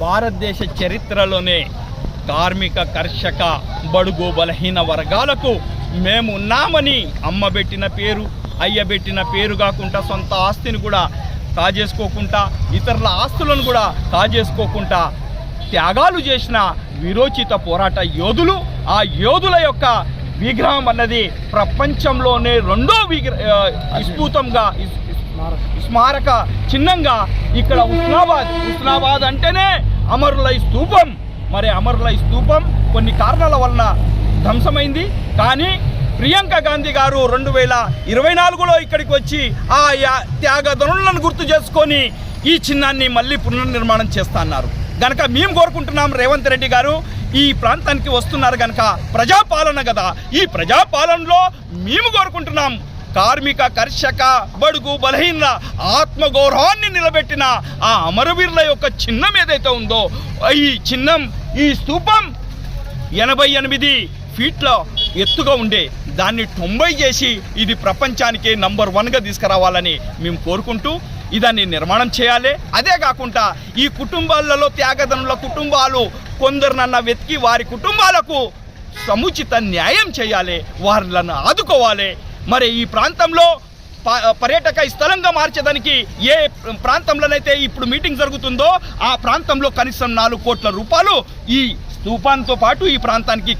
భారతదేశ చరిత్రలోనే కార్మిక కర్షక బడుగు బలహీన వర్గాలకు మేము ఉన్నామని అమ్మ పెట్టిన పేరు అయ్య పెట్టిన పేరు కాకుండా సొంత ఆస్తిని కూడా కాజేసుకోకుండా ఇతరుల ఆస్తులను కూడా కాజేసుకోకుండా త్యాగాలు చేసిన విరోచిత పోరాట యోధులు. ఆ యోధుల యొక్క విగ్రహం అన్నది ప్రపంచంలోనే రెండో విగ్ర ఆ, విస్ఫూతంగా స్మారక చిహ్నంగా ఇక్కడ ఉస్నాబాద్ ఉస్నాబాద్ అంటేనే అమరుల స్తూపం మరి అమరుల స్తూపం కొన్ని కారణాల వలన ధ్వంసమైంది. కానీ ప్రియాంక గాంధీ గారు రెండు వేల ఇరవై నాలుగులో ఇక్కడికి వచ్చి ఆ యా- త్యాగదనులను గుర్తు చేసుకొని ఈ చిహ్నాన్ని మళ్ళీ పునర్నిర్మాణం చేస్తా అన్నారు గనక మేము కోరుకుంటున్నాం రేవంత్ రెడ్డి గారు ఈ ప్రాంతానికి వస్తున్నారు గనక ప్రజాపాలన కదా ఈ ప్రజాపాలనలో మేము కోరుకుంటున్నాం. కార్మిక కర్షక బడుగు బలహీన ఆత్మగౌరవాన్ని నిలబెట్టిన ఆ అమరవీరుల యొక్క చిహ్నం ఏదైతే ఉందో ఈ చిహ్నం ఈ స్తూపం ఎనభై ఎనిమిది ఫీట్ల ఎత్తుగా ఉండే దాన్ని తొంభై చేసి ఇది ప్రపంచానికి నంబర్ వన్గా తీసుకురావాలని మేము కోరుకుంటూ ఇదాన్ని నిర్మాణం చేయాలి. అదే కాకుండా ఈ కుటుంబాలలో త్యాగదనుల కుటుంబాలు కొందరినన్న వెతికి వారి కుటుంబాలకు సముచిత న్యాయం చేయాలి వారిలను ఆదుకోవాలి. మరి ఈ ప్రాంతంలో ప- పర్యాటక స్థలంగా మార్చేదానికి ఏ ప్రాంతంలోనైతే ఇప్పుడు మీటింగ్ జరుగుతుందో ఆ ప్రాంతంలో కనీసం నాలుగు కోట్ల రూపాయలు ఈ స్తూపాంతో పాటు ఈ ప్రాంతానికి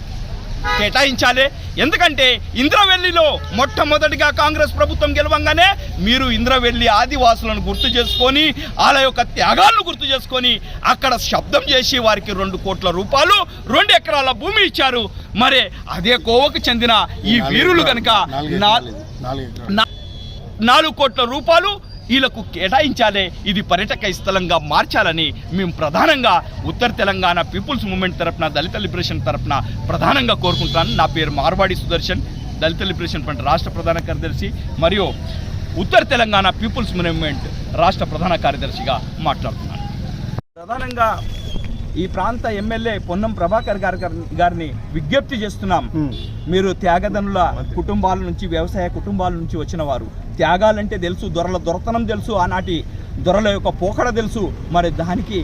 కేటాయించాలి. ఎందుకంటే ఇంద్రవెల్లిలో మొట్టమొదటిగా కాంగ్రెస్ ప్రభుత్వం గెలవంగానే మీరు ఇంద్రవెల్లి ఆదివాసులను గుర్తు చేసుకొని వాళ్ళ యొక్క త్యాగాలను గుర్తు చేసుకొని అక్కడ శబ్దం చేసి వారికి రెండు కోట్ల రూపాయలు రెండు ఎకరాల భూమి ఇచ్చారు. మరి అదే కోవకు చెందిన ఈ వీరులు కనుక నాలుగు కోట్ల రూపాయలు వీళ్ళకు కేటాయించాలి ఇది పర్యటక స్థలంగా మార్చాలని మేము ప్రధానంగా ఉత్తర తెలంగాణ పీపుల్స్ మూవ్మెంట్ తరపున దళిత లిబరేషన్ తరపున ప్రధానంగా కోరుకుంటున్నాను. నా పేరు మార్వాడి సుదర్శన్ దళిత లిబరేషన్ ఫ్రంట్ రాష్ట్ర ప్రధాన కార్యదర్శి మరియు ఉత్తర తెలంగాణ పీపుల్స్ మూవ్మెంట్ రాష్ట్ర ప్రధాన కార్యదర్శిగా మాట్లాడుతున్నాను. ప్రధానంగా ఈ ప్రాంత ఎమ్మెల్యే పొన్నం ప్రభాకర్ గారి గారిని విజ్ఞప్తి చేస్తున్నాం. మీరు త్యాగదనుల కుటుంబాల నుంచి వ్యవసాయ కుటుంబాల నుంచి వచ్చిన వారు త్యాగాలంటే తెలుసు దొరల దొరతనం తెలుసు ఆనాటి దొరల యొక్క పోకడ తెలుసు. మరి దానికి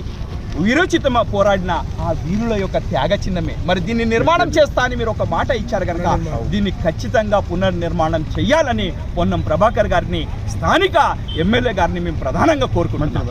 విరోచిత పోరాడిన ఆ వీరుల యొక్క త్యాగ చిహ్నమే. మరి దీన్ని నిర్మాణం చేస్తా అని మీరు ఒక మాట ఇచ్చారు కనుక దీన్ని ఖచ్చితంగా పునర్నిర్మాణం చేయాలని పొన్నం ప్రభాకర్ గారిని స్థానిక ఎమ్మెల్యే గారిని మేము ప్రధానంగా కోరుకుంటున్నాం.